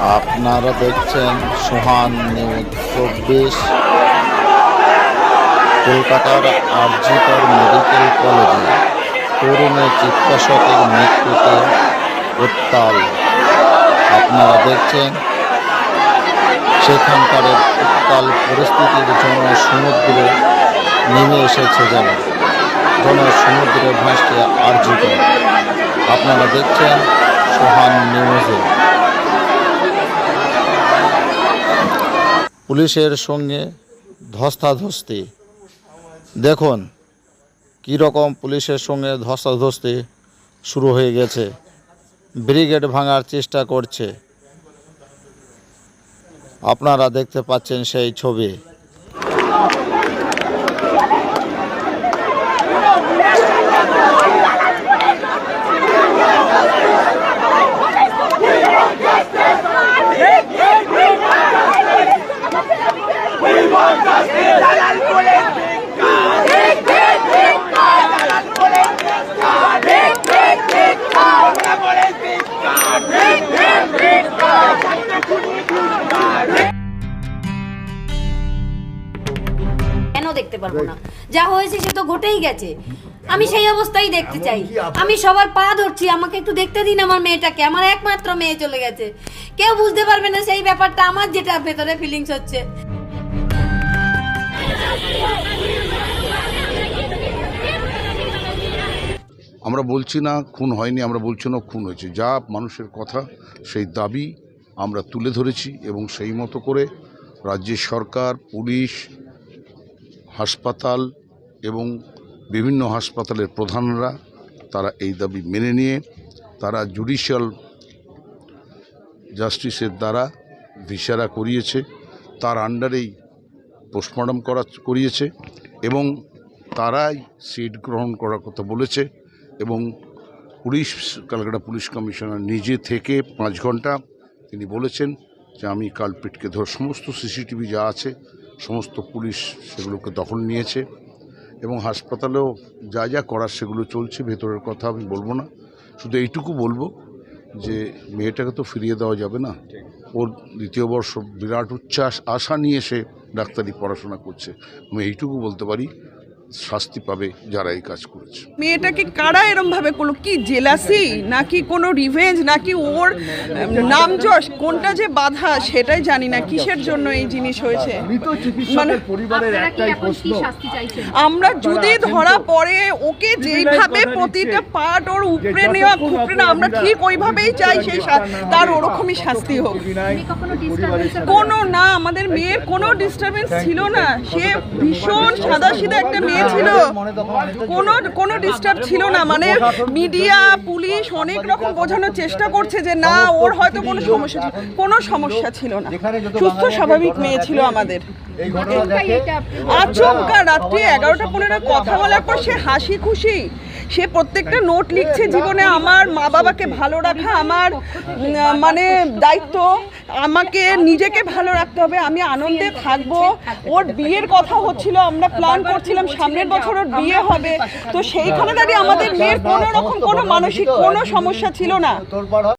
আপনারা দেখছেন সোহান নিউজ চব্বিশ। কলকাতার আরজিকর মেডিকেল কলেজে তরুণের চিকিৎসকের মৃত্যুতে উত্তাল। আপনারা দেখছেন সেখানকার উত্তাল পরিস্থিতির জন্য সমুদ্রে নেমে এসেছে যেন। জন সমুদ্রে ভাসছে আরজিকর। আপনারা দেখছেন সোহান নিউজে। পুলিশের সঙ্গে ধস্তাধস্তি। দেখুন কীরকম পুলিশের সঙ্গে ধস্তাধস্তি শুরু হয়ে গেছে। ব্রিগেড ভাঙার চেষ্টা করছে। আপনারা দেখতে পাচ্ছেন সেই ছবি। দেখতে পারব না? যা হয়েছে সে তো ঘটেই গেছে। আমি সেই অবস্থায় দেখতে চাই। আমি সবার পা ধরছি আমাকে একটু দেখতে দিন আমার মেয়েটাকে। আমার একমাত্র মেয়ে চলে গেছে। কেউ বুঝতে পারবে না সেই ব্যাপারটা আমার যেটা ভেতরে ফিলিংস হচ্ছে। আমরা বলছি না খুন হয়নি, আমরা বলছি না খুন হয়েছে। যা মানুষের কথা, সেই দাবি আমরা তুলে ধরেছি এবং সেই মতো করে রাজ্যের সরকার, পুলিশ, হাসপাতাল এবং বিভিন্ন হাসপাতালের প্রধানরা তারা এই দাবি মেনে নিয়ে, তারা জুডিশিয়াল জাস্টিসের দ্বারা ভিসারা করিয়েছে। তার আন্ডারেই পোস্টমর্টম করা করিয়েছে এবং তারাই সিট গ্রহণ করার কথা বলেছে এবং পুলিশ ক্যালকাটা পুলিশ কমিশনার নিজে থেকে পাঁচ ঘণ্টা তিনি বলেছেন যে আমি কালপিটকে ধর, সমস্ত সিসিটিভি যা আছে, সমস্ত পুলিশ সেগুলোকে দখল নিয়েছে এবং হাসপাতালেও যা যা করার সেগুলো চলছে, ভেতরের কথা আমি বলব না। শুধু এইটুকু বলব যে মেয়েটাকে তো ফিরিয়ে দেওয়া যাবে না। ওর দ্বিতীয় বর্ষ বিরাট উচ্ছ্বাস, আশা নিয়ে সে ডাক্তারি পড়াশোনা করছে। আমি এইটুকু বলতে পারি। শাস্তি পাবে যারা এই কাজ করেছে। মেয়েটাকে কারা এরম ভাবে করল? কি জেলাসি? নাকি কোনো রিভেঞ্জ নাকি ওর নাম যশ কোনটা যে বাধা সেটাই জানি না। কিসের জন্য এই জিনিস হয়েছে? মানে পরিবারের একটাই প্রশ্ন। আমরা যদি ধরা পড়ে ওকে যেইভাবে প্রতিটা পার্ট ওর উপরে নেওয়া খুপড়ে না আমরা ঠিক ওইভাবেই চাই সেই তার ওরকমই শাস্তি হোক। কোনো না আমাদের মেয়ের কোনো ডিস্টারবেন্স ছিল না। সে ভীষণ সাদা সিধা একটা মেয়ে ছিল। কোনো কোনো ডিস্টার্ব ছিল না। মানে মিডিয়া পুলিশ অনেক রকম বোঝানোর চেষ্টা করছে যে না ওর হয়তো কোনো সমস্যা ছিল। কোনো সমস্যা ছিল না। সুস্থ স্বাভাবিক মেয়ে ছিল আমাদের। আচমকা রাত্রি এগারোটা পনেরো কথা বলার পর সে হাসি খুশি। সে প্রত্যেকটা নোট লিখছে জীবনে আমার মা বাবাকে ভালো রাখা, আমার মানে দায়িত্ব, আমাকে নিজেকে ভালো রাখতে হবে, আমি আনন্দে থাকব। ওর বিয়ের কথা হচ্ছিল, আমরা প্ল্যান করছিলাম সামনের বছর ওর বিয়ে হবে। তো সেইখানে দাঁড়িয়ে আমাদের মেয়ের কোনো রকম কোনো মানসিক কোনো সমস্যা ছিল না।